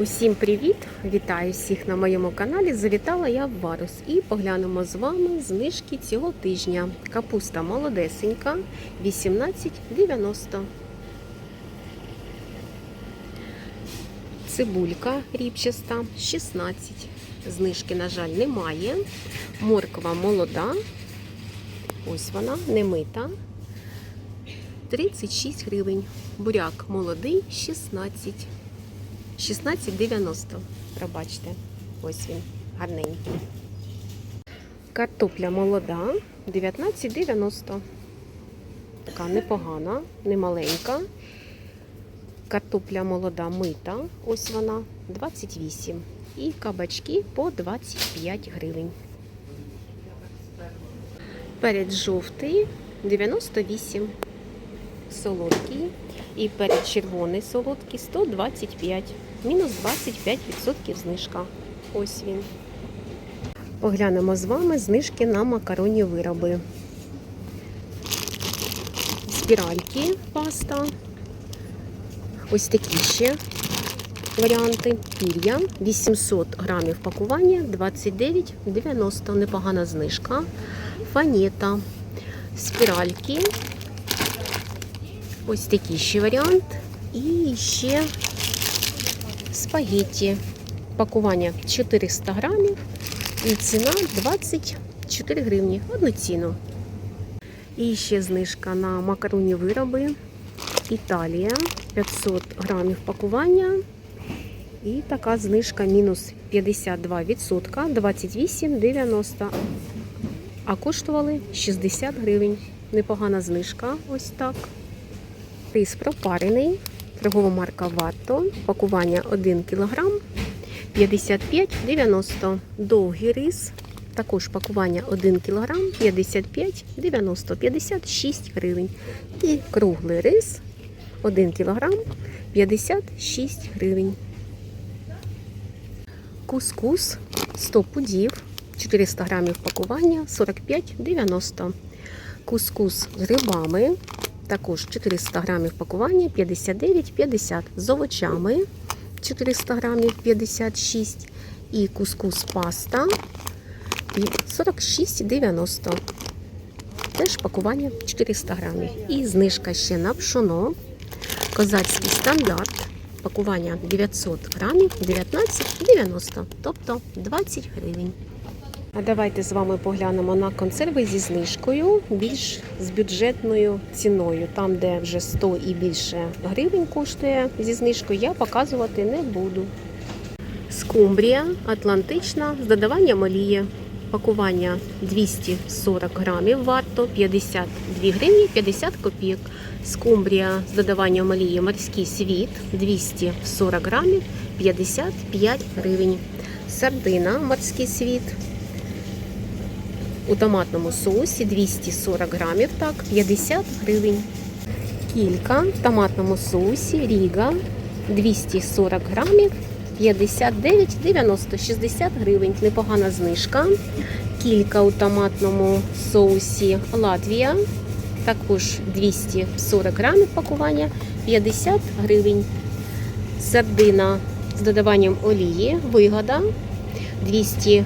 Усім привіт! Вітаю всіх на моєму каналі. Завітала я в Варус і поглянемо з вами знижки цього тижня. Капуста молодесенька 18,90. Цибулька ріпчаста 16. Знижки, на жаль, немає. Морква молода. Ось вона, не мита. 36 гривень. Буряк молодий 16. 16,90. Пробачте. Ось він, гарненький. Картопля молода 19,90. Така непогана, не маленька. Картопля молода мита. Ось вона 28. І кабачки по 25 гривень. Перець жовтий 98. Солодкий. І перед червоний солодкий 125, мінус 25% знижка. Ось він. Поглянемо з вами знижки на макаронні вироби. Спіральки паста. Ось такі ще варіанти. Пір'я 800 грамів пакування 29,90. Непогана знижка. Фанета. Спіральки Ось такий ще варіант. І ще спагетті. Пакування 400 грамів і ціна 24 гривні. Одну ціну. І ще знижка на макаронні вироби. Італія 500 грамів пакування. І така знижка мінус 52%, 28,90. А коштували 60 гривень. Непогана знижка. Ось так. Рис пропарений, торгова марка Ватто, пакування 1 кг 55,90 Довгий рис, також пакування 1 кг 55,90 56 гривень. І круглий рис. 1 кг 56 гривень. Кускус. 100 пудів, 400 грамів пакування. 45,90 Кускус з грибами також 400 грамів пакування 59,50 з овочами 400 грамів 56 і кускус паста 46,90. Теж пакування 400 грамів. І знижка ще на пшоно. Козацький стандарт. Пакування 900 грамів 19,90, тобто 20 гривень. А давайте з вами поглянемо на консерви зі знижкою, більш з бюджетною ціною. Там, де вже 100 і більше гривень коштує зі знижкою, я показувати не буду. Скумбрія атлантична з додаванням олії. Пакування 240 грамів варто 52 гривні 50 копійок. Скумбрія з додаванням олії морський світ 240 грамів 55 гривень. Сардина морський світ у томатному соусі 240 грамів, так, 50 гривень. Кілька в томатному соусі Ріга 240 грамів, 59,90, 60 гривень. Непогана знижка. Кілька у томатному соусі Латвія. Також 240 грамів пакування, 50 гривень. Сардина з додаванням олії, вигода 200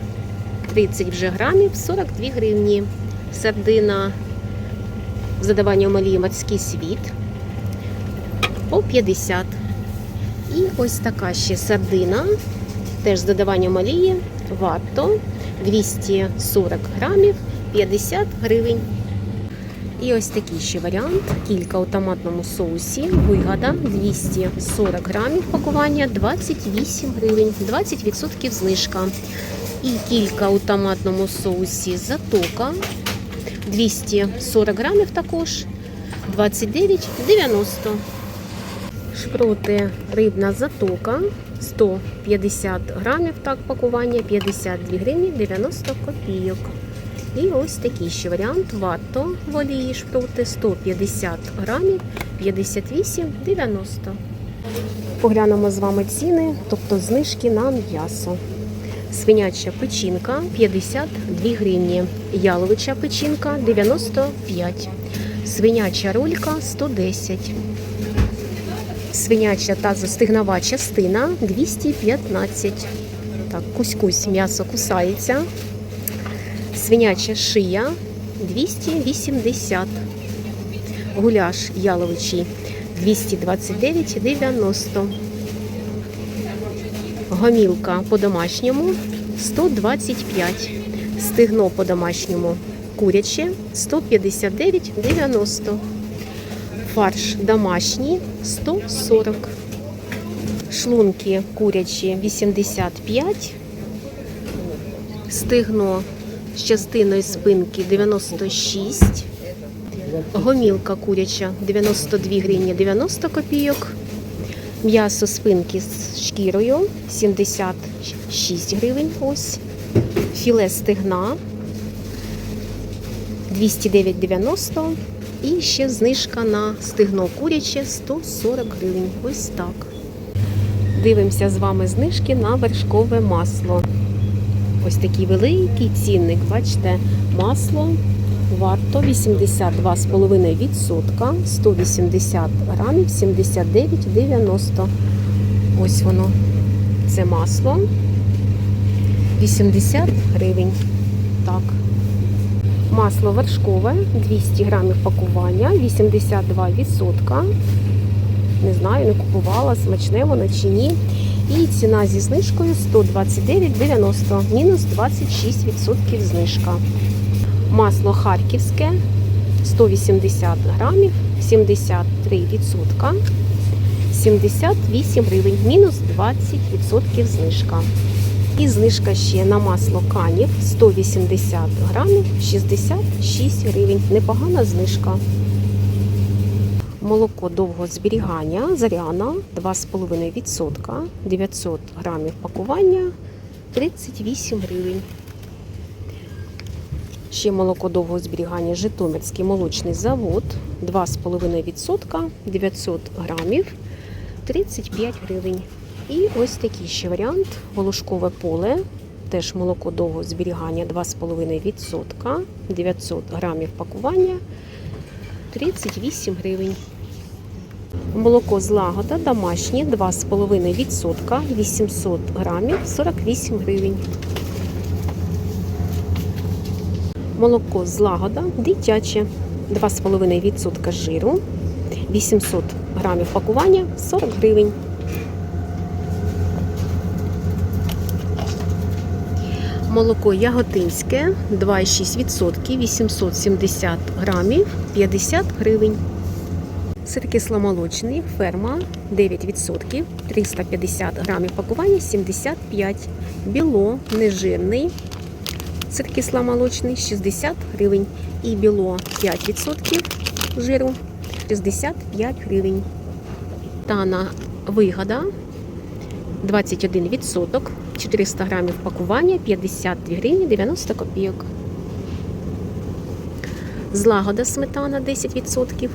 30 вже грамів 42 гривні. Сардина з додаванням олії морський світ по 50. І ось така ще сардина, теж з додаванням олії, ватто 240 грамів 50 гривень. І ось такий ще варіант. Кілька у томатному соусі. Вигода 240 грамів пакування 28 гривень, 20% знижка. І кілька у томатному соусі затока 240 грамів також 29,90. Шпроти рибна затока 150 грамів, так пакування 52 гривні 90 копійок. І ось такий ще варіант ватто в олії шпроти 150 грамів 58,90. Поглянемо з вами ціни, тобто знижки на м'ясо. Свиняча печінка 52 гривні. Яловича печінка 95. Свиняча рулька 110. Свиняча та застигнова частина 215. Так, кусь-кусь м'ясо кусається. Свиняча шия 280. Гуляш яловичий 229,90. Гомілка по-домашньому 125. Стегно по-домашньому куряче 159,90. Фарш домашній 140. Шлунки курячі 85. Стегно з частиною спинки 96. Гомілка куряча 92 гривні 90 копійок. М'ясо спинки з шкірою 76 гривень. Ось. Філе стегна 209,90 і ще знижка на стегно куряче 140 гривень. Ось так. Дивимося з вами знижки на вершкове масло. Ось такий великий цінник. Бачите, масло варто 82,5%, 180 грамів, 79,90. Ось воно. Це масло. 80 гривень. Так. Масло вершкове, 200 грамів пакування, 82%. Не знаю, не купувала, смачне воно чи ні. І ціна зі знижкою 129,90, мінус 26% знижка. Масло харківське 180 грамів, 73%, 78 гривень, мінус 20% знижка. І знижка ще на масло канів 180 грамів, 66 гривень. Непогана знижка. Молоко довгого зберігання Заряна 2,5%, 900 грамів пакування 38 гривень. Ще молоко довгого зберігання Житомирський молочний завод 2,5%, 900 грамів 35 гривень. І ось такий ще варіант волошкове поле. Теж молоко довгого зберігання 2,5%, 900 грамів пакування 38 гривень. Молоко злагода домашнє 2,5%, 800 грамів 48 гривень. Молоко злагода дитяче 2,5% жиру, 800 грамів пакування 40 гривень. Молоко яготинське 2,6%, 870 грамів 50 гривень. Сир кисломолочний, ферма 9%, 350 грамів пакування 75 Біло нежирний. Сир кисломолочний 60 гривень. І біло 5% жиру 65 гривень. Тана вигода 21%, 400 грамів пакування 52 гривні 90 копійок. Злагода сметана 10%,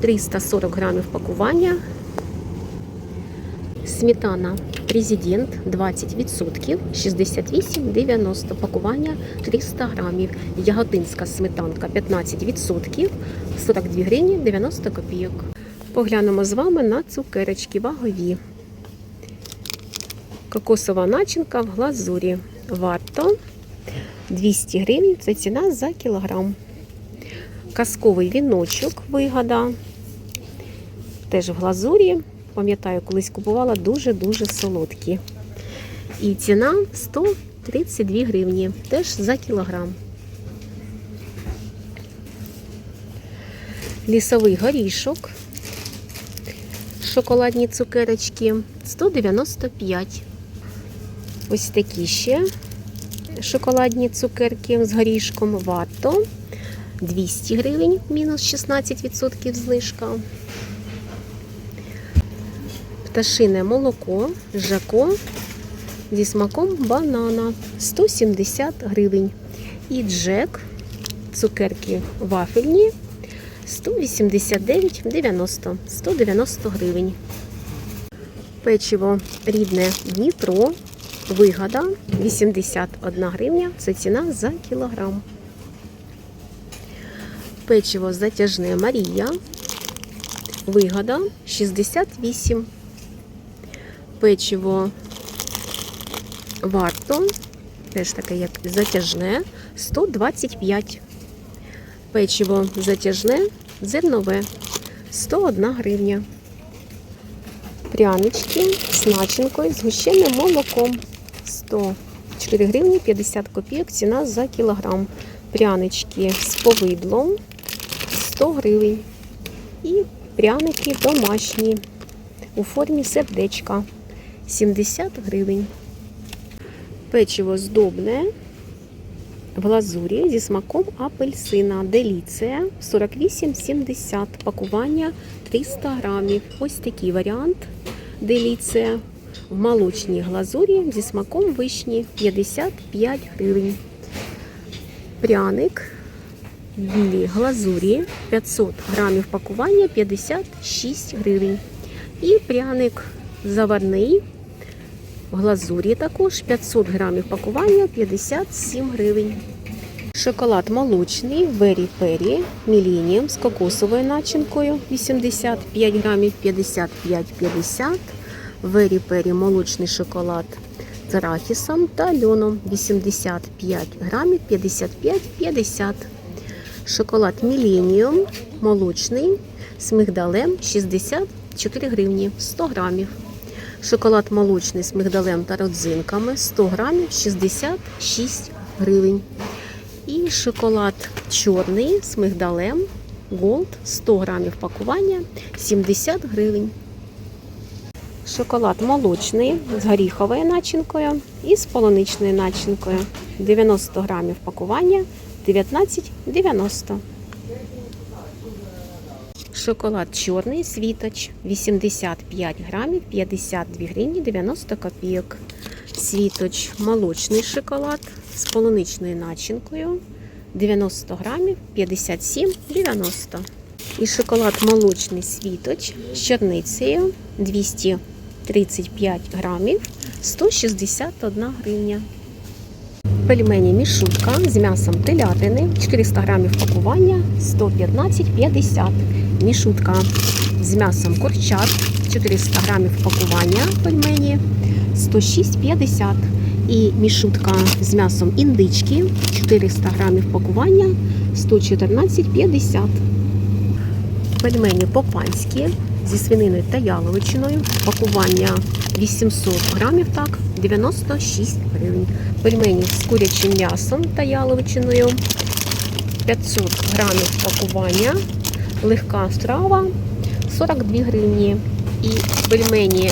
340 грамів пакування. Сметана Президент 20%, 68,90 пакування 300 грамів. Яготинська сметанка 15%, 42 гривні 90 копійок. Поглянемо з вами на цукерочки вагові. Кокосова начинка в глазурі. Варто 200 гривень. Це ціна за кілограм. Казковий віночок вигода. Теж в глазурі. Пам'ятаю, колись купувала дуже-дуже солодкі. І ціна 132 гривні. Теж за кілограм. Лісовий горішок. Шоколадні цукерочки 195. Ось такі ще шоколадні цукерки з горішком варто 200 гривень, мінус 16% знижка. Пташине молоко, жако зі смаком банана 170 гривень. І джек, цукерки вафельні 189,90, 190 гривень. Печиво рідне Дніпро, вигода 81 гривня. Це ціна за кілограм. Печиво затяжне Марія Вигода 68. Печиво варто, теж таке як затяжне, 125. Печиво затяжне, зернове 101 гривня. Прянички з начинкою, з гущеним молоком 104 гривні 50 копійок, ціна за кілограм. Прянички з повидлом 100 гривень. І пряники домашні у формі сердечка 70 гривень. Печиво здобне в глазурі зі смаком апельсина. Деліція 48,70. Пакування 300 грамів. Ось такий варіант. Деліція в молочній глазурі зі смаком вишні 55 гривень. Пряник в білій глазурі 500 грамів пакування 56 гривень. І пряник заварний в глазурі також 500 грамів пакування 57 гривень. Шоколад молочний Вері Пері Міленіум з кокосовою начинкою 85 грамів 55,50. Вері Пері молочний шоколад з арахісом та льоном 85 грамів 55,50. Шоколад Міленіум молочний з мигдалем 64 гривні 100 грамів. Шоколад молочний з мигдалем та родзинками 100 грамів 66 гривень. І шоколад чорний з мигдалем Gold 100 грамів пакування 70 гривень. Шоколад молочний з горіховою начинкою і з полуничною начинкою 90 грамів пакування 19,90. Шоколад чорний світоч 85 грамів 52 гривні 90 копійок. Світоч молочний шоколад з полуничною начинкою 90 грамів 57,90. І шоколад молочний світоч з чорницею 235 грамів 161 гривня. Пельмені мішутка з м'ясом телятини 400 грамів пакування 115,50. Мішутка з м'ясом курчат 400 грамів пакування пельмені 106,50. І мішутка з м'ясом індички 400 грамів пакування 114,50. Пельмені по-панськи зі свининою та яловичиною. Пакування 800 грамів, так, 96 гривень. Пельмені з курячим м'ясом та яловичиною. 500 грамів пакування. Легка страва 42 гривні. І пельмені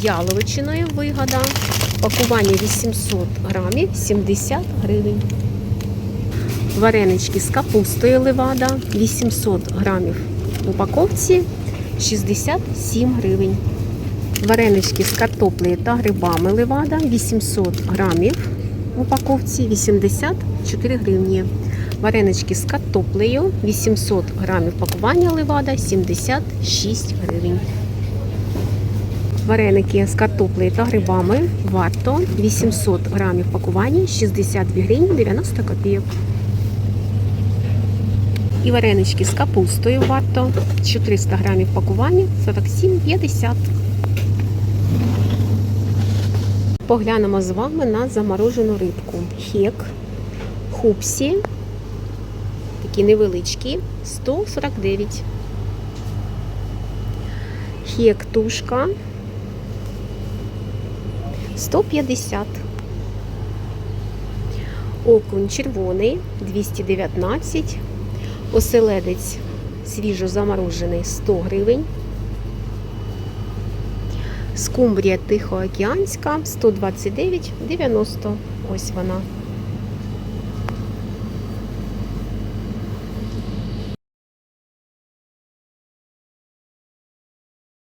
з яловичиною вигода. Пакування 800 грамів 70 гривень. Варенички з капустою левада 800 грамів в упаковці 67 гривень. Варенички з картоплею та грибами левада 800 грамів в упаковці 84 гривні. Варенички з картоплею 800 грамів пакування левада 76 гривень. Вареники з картоплею та грибами варто 800 грамів пакування 62 гривні 90 копійок. І варенички з капустою варто 400 грамів пакування 47,50. Поглянемо з вами на заморожену рибку. Хек, хупсі, такі невеличкі, 149. Хєктушка 150. Окунь червоний 219. Оселедець свіжо заморожений 100 гривень. Скумбрія тихоокеанська 129,90. Ось вона.